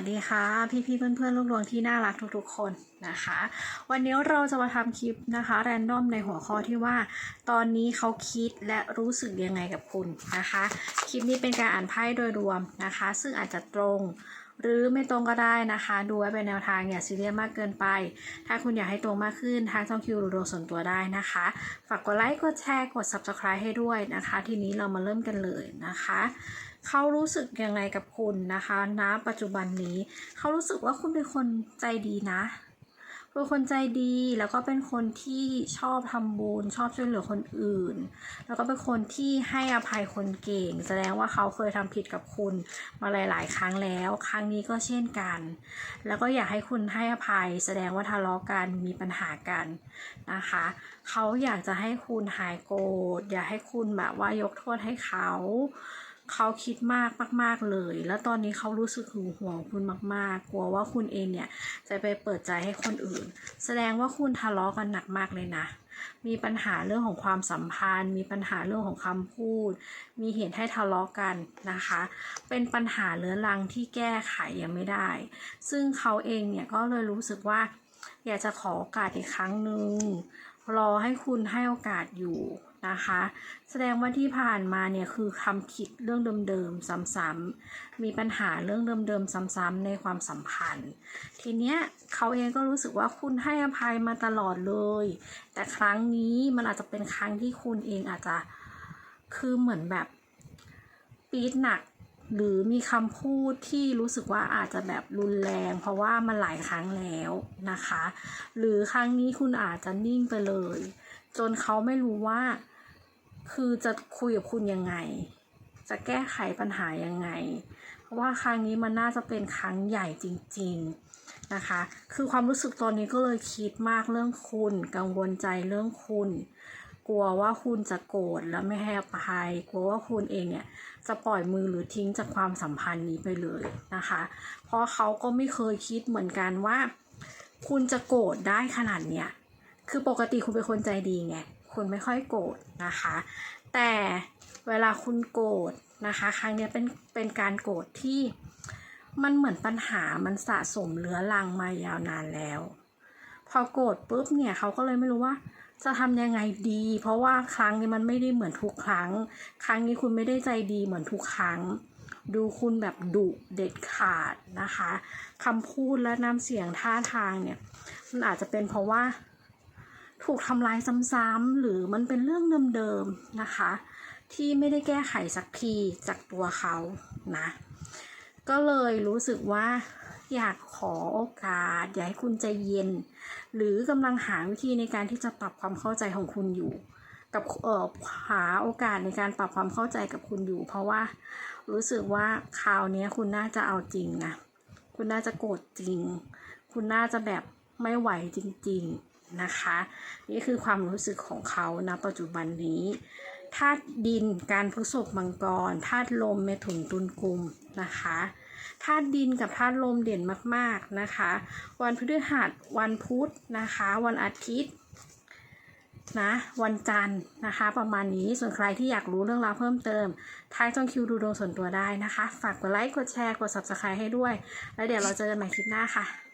วัสดีค่ะ พี่พี่เพื่อนเพื่อนลูกดวงที่น่ารักทุกๆคนนะคะ วันนี้เราจะมาทำคลิปนะคะ แรนดอมในหัวข้อที่ว่า ตอนนี้เขาคิดและรู้สึกยังไงกับคุณนะคะ คลิปนี้เป็นการอ่านไพ่โดยรวมนะคะ ซึ่งอาจจะตรง หรือไม่ตรงก็ได้นะคะ ดูไว้เป็นแนวทางอย่าซีเรียสมากเกินไป ถ้าคุณอยากให้ตรงมากขึ้นทางช่องคิวหรือดวงส่วนตัวได้นะคะ ฝากกดไลค์กดแชร์กด subscribe ให้ด้วยนะคะ ทีนี้เรามาเริ่มกันเลยนะคะเขารู้สึกยังไงกับคุณนะคะณปัจจุบันนี้ เขารู้สึกว่าคุณเป็นคนใจดีนะ เป็นคนใจดีแล้วก็เป็นคนที่ชอบทำบุญชอบช่วยเหลือคนอื่น แล้วก็เป็นคนที่ให้อภัยคนเก่ง แสดงว่าเขาเคยทำผิดกับคุณมาหลาย ๆ ครั้งแล้ว ครั้งนี้ก็เช่นกัน แล้วก็อยากให้คุณให้อภัย แสดงว่าทะเลาะกันมีปัญหากันนะคะ เขาอยากจะให้คุณหายโกรธอยากให้คุณแบบว่ายกโทษให้เขา เขาคิดมากมาก ๆเลย แล้วตอนนี้เขารู้สึกหึงหวงคุณมาก ๆ กลัวว่าคุณเองเนี่ยจะไปเปิดใจให้คนอื่น แสดงว่าคุณทะเลาะกันหนักมากเลยนะ มีปัญหาเรื่องของความสัมพันธ์ มีปัญหาเรื่องของคำพูด มีเหตุให้ทะเลาะกันนะคะ เป็นปัญหาเรื้อรังที่แก้ไขยังไม่ได้ ซึ่งเขาเองเนี่ยก็เลยรู้สึกว่า อยากจะขอโอกาสอีกครั้งหนึ่ง รอให้คุณให้โอกาสอยู่นะคะ แสดงว่าที่ผ่านมาเนี่ยคือทำผิดเรื่องเดิมๆซ้ำๆมีปัญหาเรื่องเดิมๆซ้ำๆในความสัมพันธ์ ทีเนี้ยเขาเองก็รู้สึกว่าคุณให้อภัยมาตลอดเลย แต่ครั้งนี้มันอาจจะเป็นครั้งที่คุณเองอาจจะคือเหมือนแบบปีดหนัก หรือมีคำพูดที่รู้สึกว่าอาจจะแบบรุนแรง เพราะว่ามันหลายครั้งแล้วนะคะ หรือครั้งนี้คุณอาจจะนิ่งไปเลย จนเขาไม่รู้ว่า คือจะคุยกับคุณยังไง จะแก้ไขปัญหายังไง เพราะว่าครั้งนี้มันน่าจะเป็นครั้งใหญ่จริง ๆนะคะ คือความรู้สึกตอนนี้ก็เลยคิดมากเรื่องคุณ กังวลใจเรื่องคุณ กลัวว่าคุณจะโกรธแล้วไม่ให้อภัย กลัวว่าคุณเองเนี่ยจะปล่อยมือหรือทิ้งจากความสัมพันธ์นี้ไปเลยนะคะ เพราะเขาก็ไม่เคยคิดเหมือนกันว่า คุณจะโกรธได้ขนาดเนี้ยคือปกติคุณเป็นคนใจดีไงคุณไม่ค่อยโกรธนะคะ แต่เวลาคุณโกรธนะคะ ครั้งนี้เป็นเป็นการโกรธที่มันเหมือนปัญหามันสะสมเรื้อรังมายาวนานแล้ว พอโกรธปุ๊บเนี่ยเขาก็เลยไม่รู้ว่า จะทำยังไงดี เพราะว่าครั้งนี้มันไม่ได้เหมือนทุกครั้ง ครั้งนี้คุณไม่ได้ใจดีเหมือนทุกครั้ง ดูคุณแบบดุเด็ดขาดนะคะคำพูดและน้ำเสียงท่าทางเนี่ยมันอาจจะเป็นเพราะว่า ถูกทำลายซ้ำๆหรือมันเป็นเรื่องเดิมๆนะคะ ที่ไม่ได้แก้ไขสักทีจากตัวเขานะ ก็เลยรู้สึกว่า อยากขอโอกาส อยากให้คุณใจเย็น หรือกำลังหาวิธีในการที่จะปรับความเข้าใจของคุณอยู่ กับเอ่อหาโอกาสในการปรับความเข้าใจกับคุณอยู่ เพราะว่ารู้สึกว่าคราวนี้คุณน่าจะเอาจริงนะคุณน่าจะโกรธจริง คุณน่าจะแบบไม่ไหวจริง ๆนะคะ นี่คือความรู้สึกของเขาณปัจจุบันนี้ธาตุดินการพฤษภมังกรธาตุลมเมถุนตุลกุมนะคะ ธาตุดินกับธาตุลมเด่นมากๆนะคะ วันพฤหัสวันพุธนะคะ วันอาทิตย์นะวันจันทร์นะคะ ประมาณนี้ส่วนใครที่อยากรู้เรื่องราวเพิ่มเติมท้ายจองคิวดูดวงส่วนตัวได้นะคะ ฝากกดไลค์กดแชร์กด subscribe ให้ด้วย แล้วเดี๋ยวเราเจอกันใหม่คลิปหน้าค่ะ